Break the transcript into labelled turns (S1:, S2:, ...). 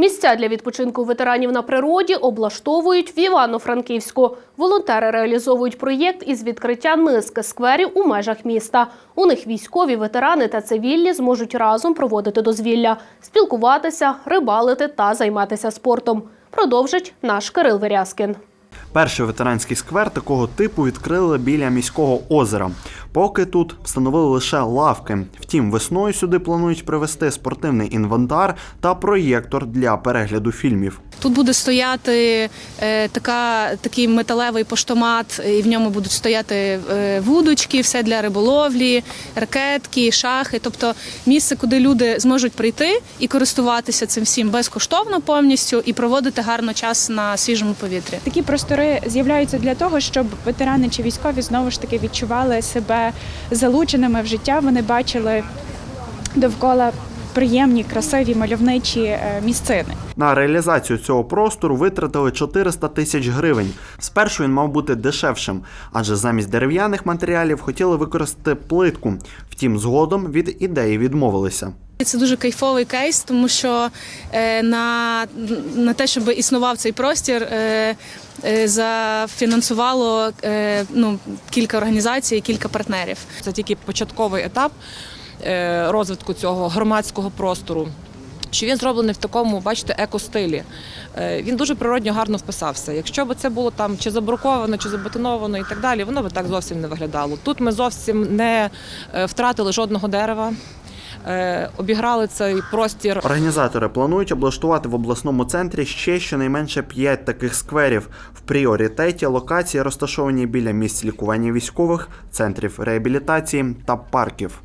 S1: Місця для відпочинку ветеранів на природі облаштовують в Івано-Франківську. Волонтери реалізовують проєкт із відкриття низки скверів у межах міста. У них військові, ветерани та цивільні зможуть разом проводити дозвілля, спілкуватися, рибалити та займатися спортом. Продовжить наш Кирил Верязкін.
S2: Перший ветеранський сквер такого типу відкрили біля міського озера. Поки тут встановили лише лавки. Втім, весною сюди планують привезти спортивний інвентар та проєктор для перегляду фільмів.
S3: Тут буде стояти е, така, такий металевий поштомат, і в ньому будуть стояти е, вудочки, все для риболовлі, ракетки, шахи. Тобто місце, куди люди зможуть прийти і користуватися цим всім безкоштовно повністю і проводити гарно час на свіжому повітрі.
S4: Такі простори з'являються для того, щоб ветерани чи військові знову ж таки відчували себе залученими в життя. Вони бачили довкола приємні, красиві, мальовничі е, місцини.
S2: На реалізацію цього простору витратили 400 тисяч гривень. Спершу він мав бути дешевшим, адже замість дерев'яних матеріалів хотіли використати плитку. Втім, згодом від ідеї відмовилися.
S3: Це дуже кайфовий кейс, тому що е, на, на те, щоб існував цей простір, е, е, зафінансувало е, ну, кілька організацій, кілька партнерів.
S5: Це тільки початковий етап розвитку цього громадського простору. Що він зроблений в такому, бачите, екостилі. Е, Він дуже природньо гарно вписався. Якщо б це було там чи забруковано, чи забетоновано і так далі, воно би так зовсім не виглядало. Тут ми зовсім не е, втратили жодного дерева, е, обіграли цей простір
S2: Організатори планують облаштувати в обласному центрі ще щонайменше 5 таких скверів. В пріоритеті локації розташовані біля місць лікування військових, центрів реабілітації та парків.